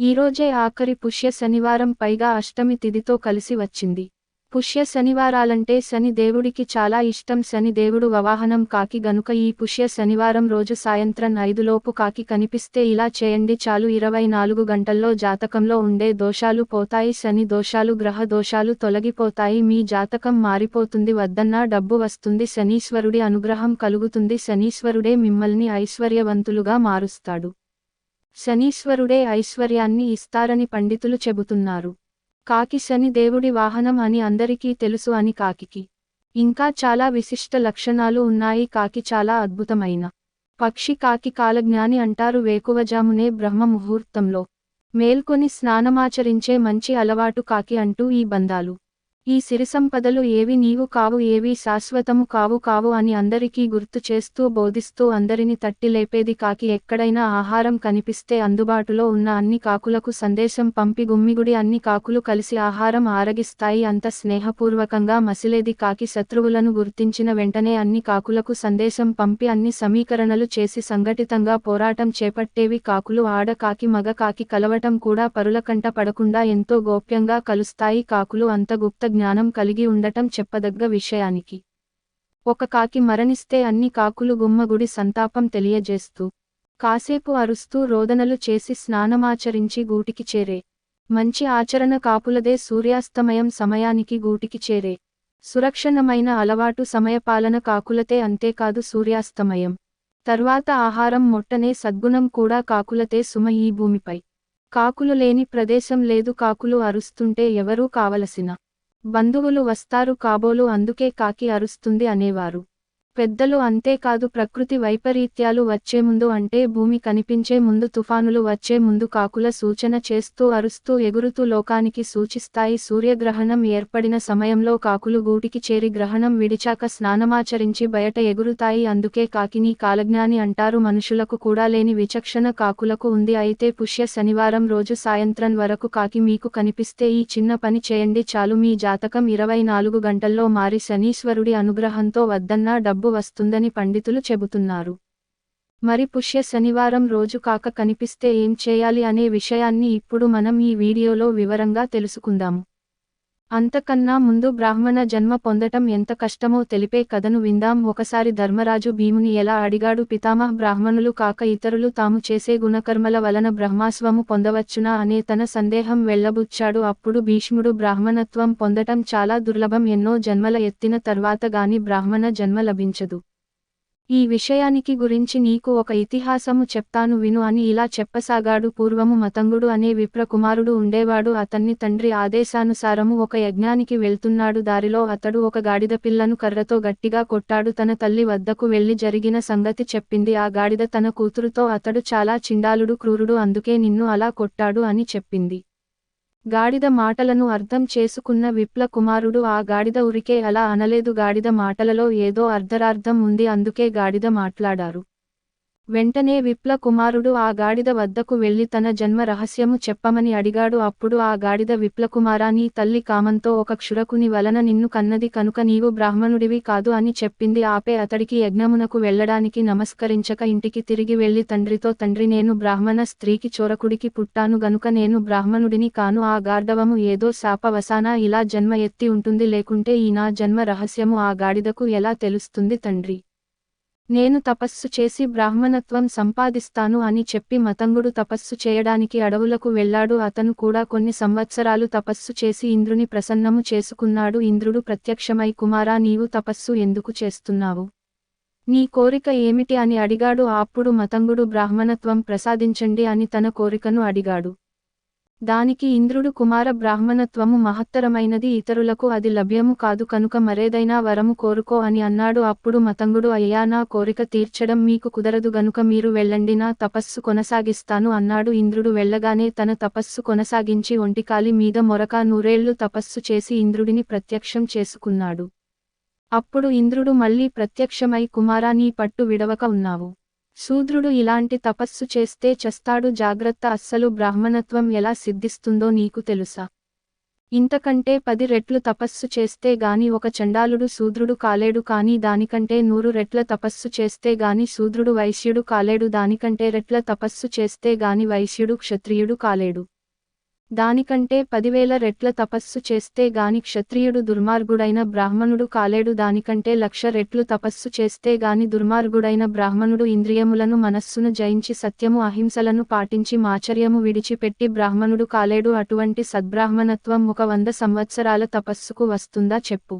ఈరోజే ఆఖరి పుష్య శనివారం పైగా అష్టమి తిథితో కలిసి వచ్చింది. పుష్య శనివారాలంటే శని దేవుడికి చాలా ఇష్టం. శని దేవుడు వవాహనం కాకి గనుక ఈ పుష్య శనివారం రోజు సాయంత్రం ఐదులోపు కాకి కనిపిస్తే ఇలా చేయండి. చాలు ఇరవై నాలుగు గంటల్లో జాతకంలో ఉండే దోషాలు పోతాయి. శని దోషాలు గ్రహ దోషాలు తొలగిపోతాయి. మీ జాతకం మారిపోతుంది. వద్దన్నా డబ్బు వస్తుంది. శనీశ్వరుడి అనుగ్రహం కలుగుతుంది. శనీశ్వరుడే మిమ్మల్ని ఐశ్వర్యవంతులుగా మారుస్తాడు. శనీశ్వరుడే ఐశ్వర్యాన్ని ఇస్తారని పండితులు చెబుతున్నారు. కాకి శని దేవుడి వాహనం అని అందరికీ తెలుసు అని కాకికి. ఇంకా చాలా విశిష్ట లక్షణాలు ఉన్నాయి. కాకి చాలా అద్భుతమైన పక్షి. కాకి కాలజ్ఞాని అంటారు. వేకువజామునే బ్రహ్మ ముహూర్తంలో మేల్కొని స్నానమాచరించే మంచి అలవాటు కాకి అంటూ ఈ బంధాలు. ఈ సిరిసంపదలు ఏవి నీవు కావు ఏవి శాశ్వతము కావు కావు అని అందరికీ గుర్తు చేస్తూ బోధిస్తూ అందరిని తట్టి లేపేది కాకి ఎక్కడైనా ఆహారం కనిపిస్తే అందుబాటులో ఉన్న అన్ని కాకులకు సందేశం పంపి గుమ్మిగుడి అన్ని కాకులు కలిసి ఆహారం ఆరగిస్తాయి. అంత స్నేహపూర్వకంగా మసిలేది కాకి శత్రువులను గుర్తించిన వెంటనే అన్ని కాకులకు సందేశం పంపి అన్ని సమీకరణలు చేసి సంఘటితంగా పోరాటం చేపట్టేవి కాకులు. ఆడ కాకి మగ కాకి కలవటం కూడా పరుల కంట పడకుండా ఎంతో గోప్యంగా కలుస్తాయి కాకులు. అంత గుప్త జ్ఞానం కలిగి ఉండటం చెప్పదగ్గ విషయానికి. ఒక కాకి మరణిస్తే అన్ని కాకులు గుమ్మగుడి సంతాపం తెలియజేస్తూ కాసేపు అరుస్తూ రోదనలు చేసి స్నానమాచరించి గూటికి చేరే. మంచి ఆచరణ కాపులదే సూర్యాస్తమయం సమయానికి గూటికి చేరే. సురక్షణమైన అలవాటు సమయపాలన కాకులతే అంతేకాదు సూర్యాస్తమయం. తర్వాత ఆహారం మొట్టనే సద్గుణం కూడా కాకులతే సుమ ఈ భూమిపై. కాకులు లేని ప్రదేశం లేదు కాకులు అరుస్తుంటే ఎవరూ కావలసిన బంధువులు వస్తారు కాబోలు అందుకే కాకి అరుస్తుంది అనేవారు. పెద్దలు అంతేకాదు ప్రకృతి వైపరీత్యాలు వచ్చే ముందు అంటే భూమి కనిపించే ముందు తుఫానులు వచ్చే ముందు కాకుల సూచన చేస్తూ అరుస్తూ ఎగురుతూ లోకానికి సూచిస్తాయి. సూర్యగ్రహణం ఏర్పడిన సమయంలో కాకులు గూటికి చేరి గ్రహణం విడిచాక స్నానమాచరించి బయట ఎగురుతాయి. అందుకే కాకిని కాలజ్ఞాని అంటారు. మనుషులకు కూడా లేని విచక్షణ కాకులకు ఉంది. అయితే పుష్య శనివారం రోజు సాయంత్రం వరకు కాకి మీకు కనిపిస్తే ఈ చిన్న పని చేయండి. చాలు మీ జాతకం ఇరవై నాలుగు గంటల్లో మారి శనీశ్వరుడి అనుగ్రహంతో వద్దన్నా డబ్బు వస్తుందని పండితులు చెబుతున్నారు. మరి పుష్య శనివారం రోజు కాక కనిపిస్తే ఏం చేయాలి అనే విషయాన్ని ఇప్పుడు మనం ఈ వీడియోలో వివరంగా తెలుసుకుందాము. అంతకన్నా ముందు బ్రాహ్మణ జన్మ పొందటం ఎంత కష్టమో తెలిపే కథను విందాం. ఒకసారి ధర్మరాజు భీముని ఎలా అడిగాడు? పితామహ బ్రాహ్మణులు కాక ఇతరులు తాము చేసే గుణకర్మల వలన బ్రహ్మాస్వము పొందవచ్చునా అనే తన సందేహం వెళ్ళబుచ్చాడు అప్పుడు భీష్ముడు బ్రాహ్మణత్వం పొందటం చాలా దుర్లభం. ఎన్నో జన్మల ఎత్తిన తర్వాత గాని బ్రాహ్మణ జన్మ లభించదు. ఈ విషయానికి గురించి నీకు ఒక ఇతిహాసము చెప్తాను విను అని ఇలా చెప్పసాగాడు. పూర్వము మతంగుడు అనే విప్రకుమారుడు ఉండేవాడు. అతన్ని తండ్రి ఆదేశానుసారము ఒక యజ్ఞానికి వెళ్తున్నాడు. దారిలో అతడు ఒక గాడిద పిల్లను కర్రతో గట్టిగా కొట్టాడు. తన తల్లి వద్దకు వెళ్ళి జరిగిన సంగతి చెప్పింది. ఆ గాడిద తన కూతురుతో అతడు చాలా చిండాలుడు క్రూరుడు అందుకే నిన్ను అలా కొట్టాడు అని చెప్పింది. గాడిద మాటలను అర్థం చేసుకున్న విప్ల కుమారుడు ఆ గాడిద ఉరికే అలా అనలేదు. గాడిద మాటలలో ఏదో అర్ధరార్థం ఉంది. అందుకే గాడిద మాట్లాడారు. వెంటనే విప్ల కుమారుడు ఆ గాడిద వద్దకు వెళ్ళి తన జన్మ రహస్యము చెప్పమని అడిగాడు. అప్పుడు ఆ గాడిద విప్లకుమారా నీ తల్లి కామంతో ఒక క్షురకుని వలన నిన్ను కన్నది కనుక నీవు బ్రాహ్మణుడివి కాదు అని చెప్పింది. ఆపే అతడికి యజ్ఞమునకు వెళ్ళడానికి నమస్కరించక ఇంటికి తిరిగి వెళ్ళి తండ్రితో తండ్రి నేను బ్రాహ్మణ స్త్రీకి చోరకుడికి పుట్టాను గనుక నేను బ్రాహ్మణుడిని కాను. ఆ గార్ధవము ఏదో శాపవసానా ఇలా జన్మ ఎత్తి ఉంటుంది. లేకుంటే ఈ నా జన్మ రహస్యము ఆ గాడిదకు ఎలా తెలుస్తుంది తండ్రి? నేను తపస్సు చేసి బ్రాహ్మణత్వం సంపాదిస్తాను అని చెప్పి మతంగుడు తపస్సు చేయడానికి అడవులకు వెళ్ళాడు. అతను కూడా కొన్ని సంవత్సరాలు తపస్సు చేసి ఇంద్రుని ప్రసన్నము చేసుకున్నాడు. ఇంద్రుడు ప్రత్యక్షమై కుమారా నీవు తపస్సు ఎందుకు చేస్తున్నావు? నీ కోరిక ఏమిటి? అని అడిగాడు. అప్పుడు మతంగుడు బ్రాహ్మణత్వం ప్రసాదించండి అని తన కోరికను అడిగాడు. దానికి ఇంద్రుడు కుమార బ్రాహ్మణత్వము మహత్తరమైనది ఇతరులకు అది లభ్యము కాదు కనుక మరేదైనా వరము కోరుకో అని అన్నాడు. అప్పుడు మతంగుడు అయ్యా నా కోరిక తీర్చడం మీకు కుదరదు గనుక మీరు వెళ్ళండి నా తపస్సు కొనసాగిస్తాను అన్నాడు. ఇంద్రుడు వెళ్ళగానే తన తపస్సు కొనసాగించి ఒంటికాలి మీద మొరక నూరేళ్ళు తపస్సు చేసి ఇంద్రుడిని ప్రత్యక్షం చేసుకున్నాడు. అప్పుడు ఇంద్రుడు మళ్ళీ ప్రత్యక్షమై కుమారా నీ పట్టు విడవక ఉన్నావు. శూద్రుడు ఇలాంటి తపస్సు చేస్తే చస్తాడు జాగ్రత్త అస్సలు బ్రాహ్మణత్వం ఎలా సిద్ధిస్తుందో నీకు తెలుసా? ఇంతకంటే పది రెట్లు తపస్సు చేస్తే గాని ఒక చండాలుడు శూద్రుడు కాలేడు కాని దానికంటే నూరు రెట్ల తపస్సు చేస్తే గాని శూద్రుడు వైశ్యుడు కాలేడు దానికంటే రెట్ల తపస్సు చేస్తే గాని వైశ్యుడు క్షత్రియుడు కాలేడు. దానికంటే పదివేల రెట్ల తపస్సు చేస్తే గాని క్షత్రియుడు దుర్మార్గుడైన బ్రాహ్మణుడు కాలేడు. దానికంటే లక్ష రెట్లు తపస్సు చేస్తే గాని దుర్మార్గుడైన బ్రాహ్మణుడు ఇంద్రియములను మనస్సును జయించి సత్యము అహింసలను పాటించి మాచర్యము విడిచిపెట్టి బ్రాహ్మణుడు కాలేడు. అటువంటి సద్బ్రాహ్మణత్వం ఒక వంద సంవత్సరాల తపస్సుకు వస్తుందా చెప్పు.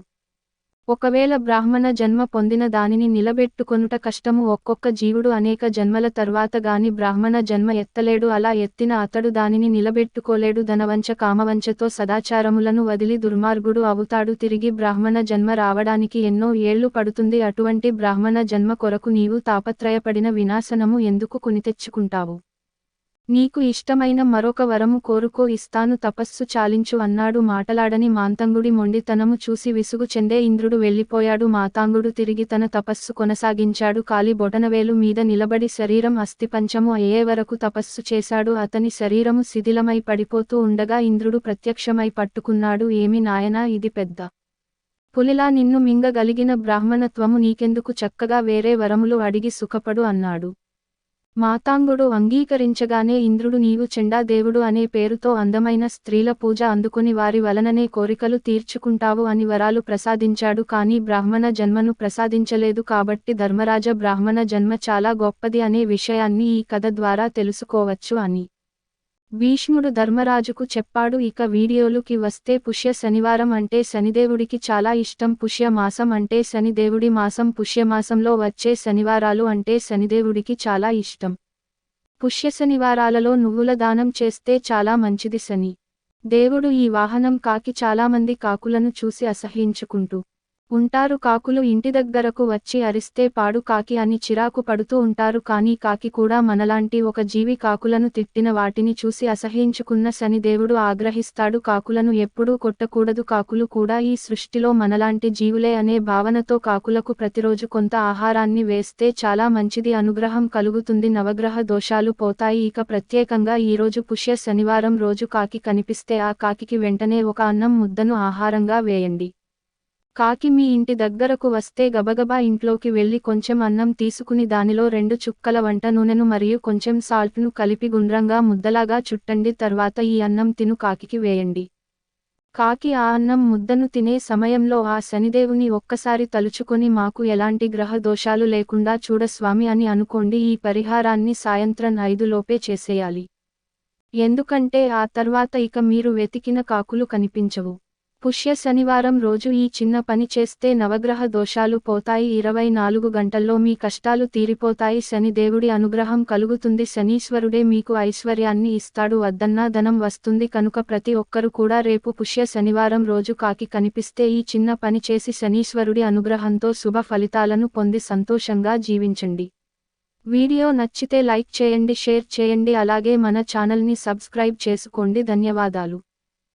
ఒకవేళ బ్రాహ్మణ జన్మ పొందిన దానిని నిలబెట్టుకొనుట కష్టము ఒక్కొక్క జీవుడు అనేక జన్మల తర్వాత గాని బ్రాహ్మణ జన్మ ఎత్తలేడు అలా ఎత్తిన అతడు దానిని నిలబెట్టుకోలేడు ధనవంచ కామవంచతో సదాచారములను వదిలి దుర్మార్గుడు అవుతాడు. తిరిగి బ్రాహ్మణ జన్మ రావడానికి ఎన్నో ఏళ్ళు పడుతుంది అటువంటి బ్రాహ్మణ జన్మ కొరకు నీవు తాపత్రయపడిన వినాశనము ఎందుకు కొనితెచ్చుకుంటావు? నీకు ఇష్టమైన మరొక వరము కోరుకో ఇస్తాను తపస్సు చాలించు అన్నాడు మాటలాడని మాంతంగుడి మొండితనము చూసి విసుగు చెందే ఇంద్రుడు వెళ్ళిపోయాడు. మాతాంగుడు తిరిగి తన తపస్సు కొనసాగించాడు. కాలి బొటనవేలు మీద నిలబడి శరీరం అస్థిపంచము అయ్యే వరకు తపస్సు చేశాడు. అతని శరీరము శిథిలమై పడిపోతూ ఉండగా ఇంద్రుడు ప్రత్యక్షమై పట్టుకున్నాడు. ఏమి నాయనా ఇది పెద్ద పులిలా నిన్ను మింగగలిగిన బ్రాహ్మణత్వము నీకెందుకు? చక్కగా వేరే వరములు అడిగి సుఖపడు అన్నాడు. మాతాంగుడు అంగీకరించగానే ఇంద్రుడు నీవు చెండాదేవుడు అనే పేరుతో అందమైన స్త్రీల పూజ అందుకుని వారి వలననే కోరికలు తీర్చుకుంటావు అని వరాలు ప్రసాదించాడు కానీ బ్రాహ్మణ జన్మను ప్రసాదించలేదు కాబట్టి ధర్మరాజ బ్రాహ్మణ జన్మ చాలా గొప్పది అనే విషయాన్ని ఈ కథ ద్వారా తెలుసుకోవచ్చు అని. భీష్ముడు ధర్మరాజుకు చెప్పాడు ఇక వీడియోలుకి వస్తే పుష్య శనివారం అంటే శనిదేవుడికి చాలా ఇష్టం పుష్య మాసం అంటే శనిదేవుడి మాసం పుష్యమాసంలో వచ్చే శనివారాలు అంటే శనిదేవుడికి చాలా ఇష్టం. పుష్య శనివారాలలో నువ్వుల దానం చేస్తే చాలా మంచిది శని. దేవుడు ఈ వాహనం కాకి చాలామంది కాకులను చూసి అసహ్యించుకుంటూ ఉంటారు కాకులు ఇంటి దగ్గరకు వచ్చి అరిస్తే పాడు కాకి అని చిరాకు పడుతూ ఉంటారు కానీ కాకి కూడా మనలాంటి ఒక జీవి కాకులను తిట్టిన వాటిని చూసి అసహ్యించుకున్న శని దేవుడు ఆగ్రహిస్తాడు. కాకులను ఎప్పుడూ కొట్టకూడదు. కాకులు కూడా ఈ సృష్టిలో మనలాంటి జీవులే అనే భావనతో కాకులకు ప్రతిరోజు కొంత ఆహారాన్ని వేస్తే చాలా మంచిది. అనుగ్రహం కలుగుతుంది. నవగ్రహ దోషాలు పోతాయి. ఇక ప్రత్యేకంగా ఈరోజు పుష్య శనివారం రోజు కాకి కనిపిస్తే ఆ కాకికి వెంటనే ఒక అన్నం ముద్దను ఆహారంగా వేయండి. కాకి మీ ఇంటి దగ్గరకు వస్తే గబగబా ఇంట్లోకి వెళ్ళి కొంచెం అన్నం తీసుకుని దానిలో రెండు చుక్కల వంట నూనెను మరియు కొంచెం సాల్ట్ను కలిపి గుండ్రంగా ముద్దలాగా చుట్టండి. తర్వాత ఈ అన్నం తిను కాకికి వేయండి. కాకి ఆ అన్నం ముద్దను తినే సమయంలో ఆ శనిదేవుని ఒక్కసారి తలుచుకొని మాకు ఎలాంటి గ్రహ దోషాలు లేకుండా చూడ స్వామి అని అనుకోండి. ఈ పరిహారాన్ని సాయంత్రం ఐదులోపే చేసేయాలి. ఎందుకంటే ఆ తర్వాత ఇక మీరు వెతికిన కాకులు కనిపించవు. పుష్య శనివారం రోజు ఈ చిన్న పని చేస్తే నవగ్రహ దోషాలు పోతాయి. ఇరవై నాలుగు గంటల్లో మీ కష్టాలు తీరిపోతాయి. శని దేవుడి అనుగ్రహం కలుగుతుంది. శనీశ్వరుడే మీకు ఐశ్వర్యాన్ని ఇస్తాడు. వద్దన్నా ధనం వస్తుంది. కనుక ప్రతి ఒక్కరు కూడా రేపు పుష్య శనివారం రోజు కాకి కనిపిస్తే ఈ చిన్న పని చేసి శనీశ్వరుడి అనుగ్రహంతో శుభ ఫలితాలను పొంది సంతోషంగా జీవించండి. వీడియో నచ్చితే లైక్ చేయండి షేర్ చేయండి. అలాగే మన ఛానల్ని సబ్స్క్రైబ్ చేసుకోండి. ధన్యవాదాలు.